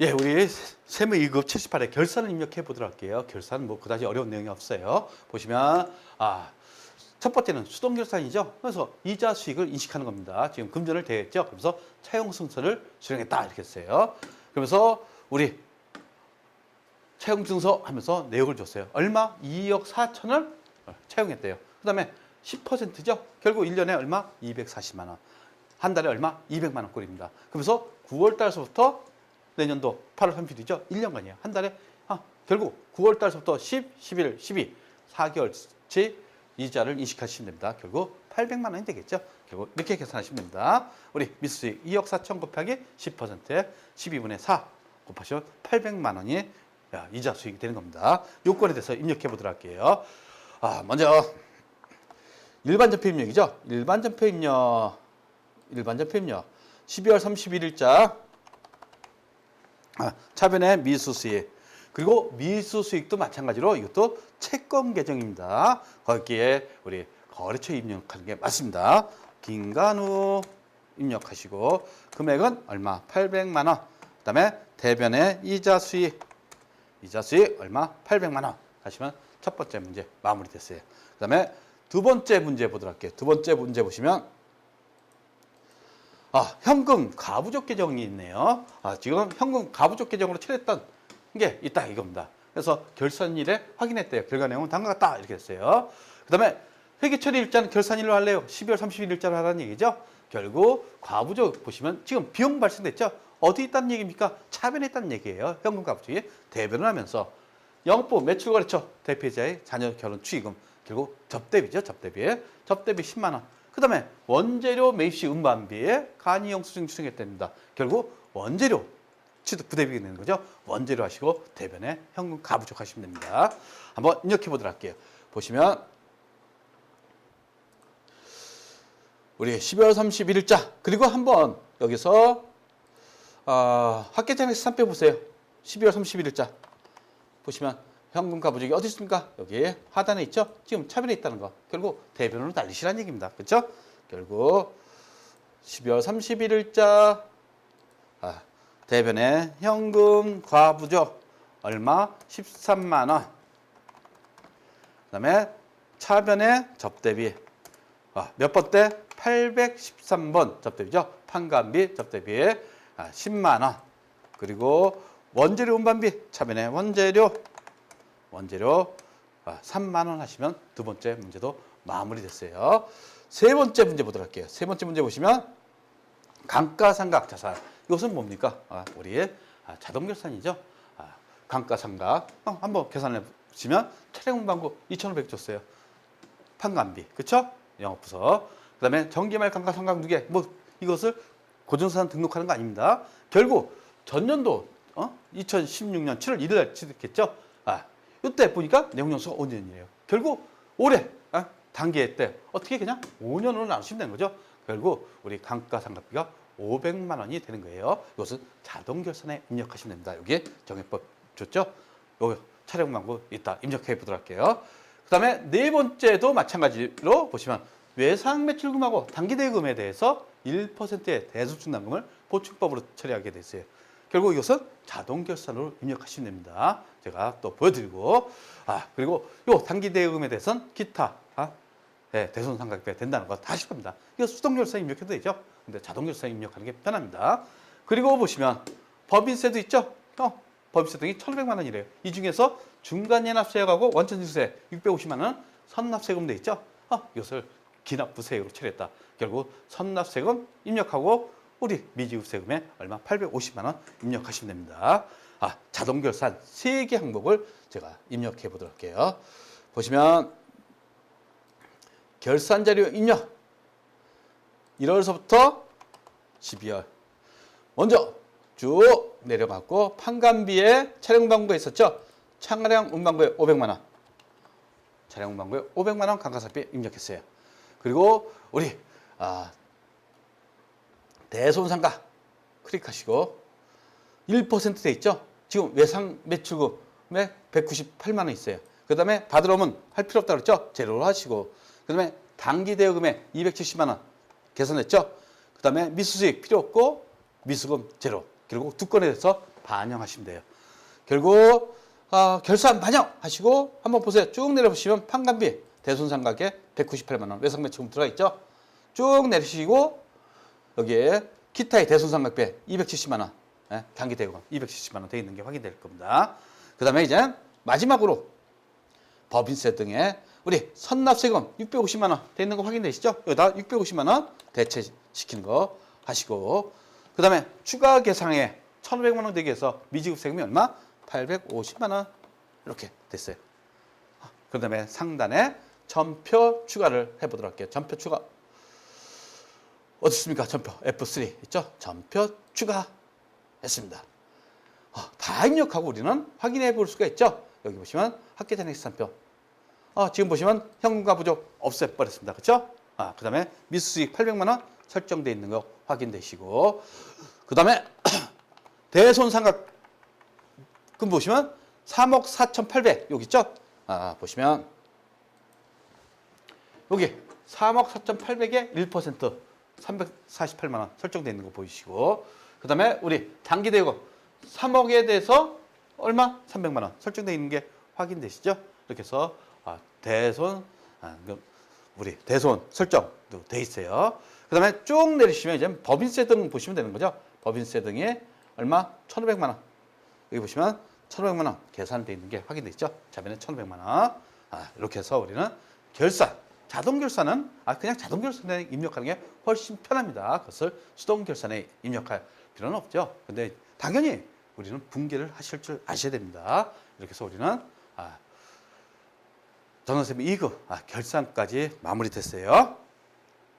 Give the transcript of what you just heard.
예, 우리 세무 2급 78에 결산을 입력해 보도록 할게요. 결산 뭐 그다지 어려운 내용이 없어요. 보시면 아, 첫 번째는 수동 결산이죠. 그래서 이자 수익을 인식하는 겁니다. 지금 금전을 대했죠. 그래서 차용 순서를 수령했다 이렇게 했어요. 그러면서 우리 차용 증서 하면서 내역을 줬어요. 얼마? 2억 4천을 차용했대요. 그다음에 10%죠. 결국 1년에 얼마? 240만 원. 한 달에 얼마? 200만 원 꼴입니다. 그러면서 9월 달서부터 내년도 8월 30일이죠. 1년간이에요. 한 달에 아, 결국 9월 달서부터 10, 11, 12 4개월치 이자를 인식하시면 됩니다. 결국 800만 원이 되겠죠. 결국 이렇게 계산하시면 됩니다. 우리 미수익 2억 4천 곱하기 10%에 12분의 4 곱하시면 800만 원이 야, 이자 수익이 되는 겁니다. 요건에 대해서 입력해 보도록 할게요. 아, 먼저 일반 전표 입력이죠. 일반 전표 입력 일반 전표 입력 12월 31일자 아, 차변의 미수 수익 그리고 미수 수익도 마찬가지로 이것도 채권 계정입니다. 거기에 우리 거래처 입력하는 게 맞습니다. 김간우 입력하시고 금액은 얼마? 800만 원. 그다음에 대변의 이자 수익 이자 수익 얼마? 800만 원. 하시면 첫 번째 문제 마무리됐어요. 그다음에 두 번째 문제 보도록 할게요. 두 번째 문제 보시면 아, 현금 가부족 계정이 있네요. 아, 지금 현금 가부족 계정으로 처리했던 게 있다 이겁니다. 그래서 결산일에 확인했대요. 결과 내용은 다음과 같다 이렇게 했어요. 그다음에 회계 처리 일자는 결산일로 할래요. 12월 30일 일자로 하라는 얘기죠. 결국 과부족 보시면 지금 비용 발생됐죠. 어디 있다는 얘기입니까? 차변에 있다는 얘기예요. 현금 가부족이 대변을 하면서 영업부 매출 거래처 대표자의 자녀 결혼 축의금 결국 접대비죠. 접대비. 접대비 10만 원. 그 다음에 원재료 매입시 운반비에 간이용 수증 수령했답니다. 결국 원재료 취득 부대비가 되는 거죠. 원재료 하시고 대변에 현금 가부족 하시면 됩니다. 한번 입력해 보도록 할게요. 보시면 우리 12월 31일자 그리고 한번 여기서 어, 학계장에서 산빼 보세요. 12월 31일자 보시면 현금 가부족이 어디 있습니까? 여기 하단에 있죠? 지금 차변에 있다는 거. 결국 대변으로 날리시라는 얘기입니다. 그렇죠? 결국 12월 31일자 아, 대변에 현금 과부족 얼마? 13만 원. 그다음에 차변에 접대비 아, 몇번 때? 813번 접대비죠. 판관비 접대비 아, 10만 원. 그리고 원재료 운반비 차변에 원재료 원재료 아, 3만 원 하시면 두 번째 문제도 마무리됐어요. 세 번째 문제 보도록 할게요. 세 번째 문제 보시면 감가상각 자산. 이것은 뭡니까? 아, 우리의 아, 자동 결산이죠. 아, 감가상각. 어, 한번 계산해 보시면 차량운반구 2,500 줬어요. 판관비, 그렇죠? 영업부서. 그 다음에 정기말 감가상각 누계. 뭐 이것을 고정사산 등록하는 거 아닙니다. 결국 전년도 어? 2016년 7월 1일 날 취득했죠. 아, 이때 보니까 내용연수가 5년이에요. 결국 올해 아, 단기에 때 어떻게 그냥 5년으로 나누시면 되는 거죠. 결국 우리 감가상각비가 500만 원이 되는 거예요. 이것은 자동 결산에 입력하시면 됩니다. 여기 정액법 줬죠? 요 촬영 광고 이따 입력해 보도록 할게요. 그 다음에 네 번째도 마찬가지로 보시면 외상 매출금하고 단기 대금에 대해서 1%의 대수축 남금을 보충법으로 처리하게 됐어요. 결국 이것은 자동 결산으로 입력하시면 됩니다. 제가 또 보여드리고 아 그리고 요 단기 대금에 대해서는 기타 아, 네, 대손 상각비가 된다는 거다 하실 겁니다. 이거 수동 결산 입력해도 되죠. 근데 자동 결산 입력하는 게 편합니다. 그리고 보시면 법인세도 있죠. 어, 법인세 등이 1,500만 원이래요. 이 중에서 중간 연납세하고 원천 증세 650만 원 선납세금 돼 있죠. 어, 이것을 기납부세액으로 처리했다. 결국 선납세금 입력하고 우리 미지급세금에 얼마 850만 원 입력하시면 됩니다. 아, 자동 결산 세 개 항목을 제가 입력해 보도록 할게요. 보시면 결산 자료 입력 1월서부터 12월 먼저 쭉 내려갔고 판관비에 차량 방구가 있었죠. 차량 운반구에 500만 원. 차량 운반구에 500만 원 감가상비 입력했어요. 그리고 우리 아, 대손상가 클릭하시고 1%돼 있죠. 지금 외상 매출금에 198만 원 있어요. 그 다음에 받으러 오면 할 필요 없다 그랬죠. 제로로 하시고 그 다음에 단기 대여금에 270만 원 계산했죠. 그 다음에 미수수익 필요 없고 미수금 제로 결국 두 건에 대해서 반영하시면 돼요. 결국 어, 결산 반영하시고 한번 보세요. 쭉 내려보시면 판관비 대손상가계 198만 원 외상매 지금 들어가 있죠. 쭉 내리시고 여기에 기타의 대손상가계 270만 원 예, 단기대금 270만 원 돼 있는 게 확인될 겁니다. 그다음에 이제 마지막으로 법인세 등에 우리 선납세금 650만 원 돼 있는 거 확인되시죠? 여기다 650만 원 대체시키는 거 하시고 그다음에 추가 계상에 1,500만 원 되기 위해서 미지급 세금이 얼마? 850만 원 이렇게 됐어요. 그다음에 상단에 전표 추가를 해보도록 할게요. 전표 추가 어디 있습니까? 전표 F3 있죠? 전표 추가했습니다. 아, 다 입력하고 우리는 확인해 볼 수가 있죠. 여기 보시면 학계장 엑스산표. 아, 지금 보시면 현금과 부족 없애버렸습니다. 그렇죠? 아, 그 다음에 미수수익 800만 원 설정돼 있는 거 확인되시고 그 다음에 대손상각 금 보시면 3억 4,800 여기 있죠? 아, 보시면 여기 3억 4,800에 1% 348만 원 설정돼 있는 거 보이시고 그다음에 우리 단기 대금 3억에 대해서 얼마? 300만 원 설정돼 있는 게 확인되시죠? 이렇게 해서 아, 대손 아, 그 우리 대손 설정도 돼 있어요. 그다음에 쭉 내리시면 이제 법인세 등 보시면 되는 거죠. 법인세 등이 얼마? 1,500만 원. 여기 보시면 1,500만 원 계산돼 있는 게 확인돼 있죠. 자변에 1,500만 원. 아, 이렇게 해서 우리는 결산 자동 결산은 아 그냥 자동 결산에 입력하는 게 훨씬 편합니다. 그것을 수동 결산에 입력할 필요는 없죠. 근데 당연히 우리는 분개를 하실 줄 아셔야 됩니다. 이렇게 해서 우리는 아, 전원세비 2급 아, 결산까지 마무리됐어요.